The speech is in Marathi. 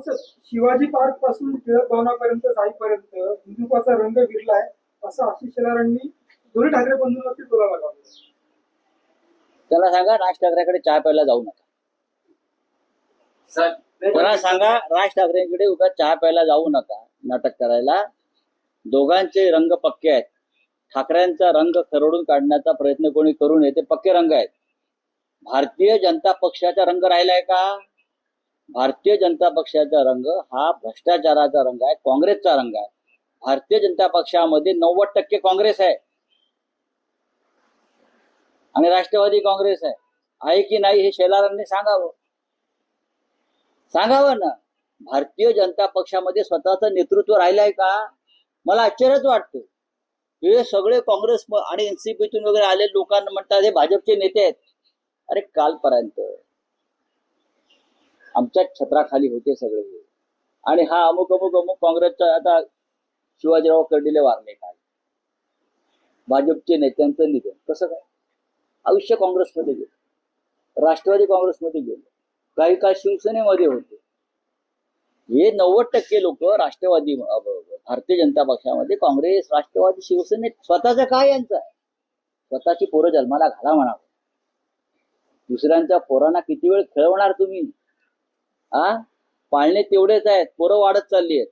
शिवाजी पार्कपासून टिळक भवनापर्यंत जाईपर्यंत हिंदुत्वाचा रंग विरलाय असं आशिष शेलारांनी दोन्ही ठाकरे बंधूंवरती तुला लावला. त्याला सांगा राज ठाकरेकडे चहा प्यायला जाऊ नका. त्याला सांगा राज ठाकरेंकडे उगा चहा प्यायला जाऊ नका नाटक करायला. दोघांचे रंग पक्के आहेत. ठाकरेंचा रंग खरडून काढण्याचा प्रयत्न कोणी करू नये ते पक्के रंग आहेत. भारतीय जनता पक्षाचा रंग राहिलाय का? भारतीय जनता पक्षाचा रंग हा भ्रष्टाचाराचा रंग आहे काँग्रेसचा रंग आहे. भारतीय जनता पक्षामध्ये नव्वद टक्के काँग्रेस आहे. आणि राष्ट्रवादी काँग्रेस आहे. आहे की नाही हे शेलारांनी सांगावं? सांगावं ना. भारतीय जनता पक्षामध्ये स्वतःचं नेतृत्व राहिलंय का? मला आश्चर्यच वाटतं. हे सगळे काँग्रेस आणि एनसीपीतून वगैरे आले लोकांना म्हणतात हे भाजपचे नेते आहेत. अरे कालपर्यंत. आमच्या छत्राखाली होते सगळे. आणि हा अमुक अमुक अमुक काँग्रेसचा आता शिवाजीराव कर्डिले वारले काय? भाजपचे नेत्यांचं निधन. कसं काय? आयुष्य काँग्रेसमध्ये गेलं. राष्ट्रवादी काँग्रेसमध्ये गेले. काही काळ शिवसेनेमध्ये होते. हे नव्वद टक्के लोक राष्ट्रवादी भारतीय जनता पक्षामध्ये काँग्रेस राष्ट्रवादी शिवसेनेत स्वतःचं काय यांचं आहे? स्वतःची पोरं जन्माला घाला म्हणावं. दुसऱ्यांच्या पोरांना किती वेळ खेळवणार तुम्ही? आ? पाळणे तेवढेच आहेत. पोरं वाढत चालली आहेत.